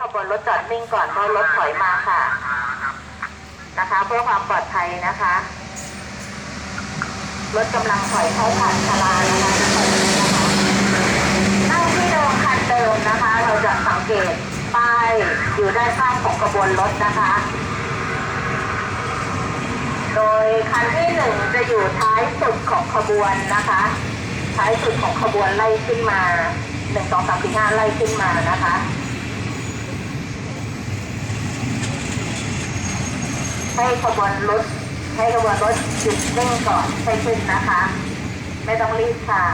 ขบวนรถจอดนิ่งก่อนเพราะรถถอยมาค่ะ นะคะเพื่อความปลอดภัยนะคะ รถกำลังถอยเข้าผ่านชลานะคะนะคะนั่งที่เดิมคันเดิมนะคะ เราจะสังเกตป้ายอยู่ด้านข้างของขบวนรถนะคะ โดยคันที่หนึ่งจะอยู่ท้ายสุดของขบวนนะคะ ท้ายสุดของขบวนไล่ขึ้นมาหนึ่งสองสามสี่ห้าไล่ขึ้นมานะคะ ให้ขบวนรถให้ขบวนรถหยุดนิ่งก่อนใช่ขึ้นนะคะ ไม่ต้องรีบค่ะ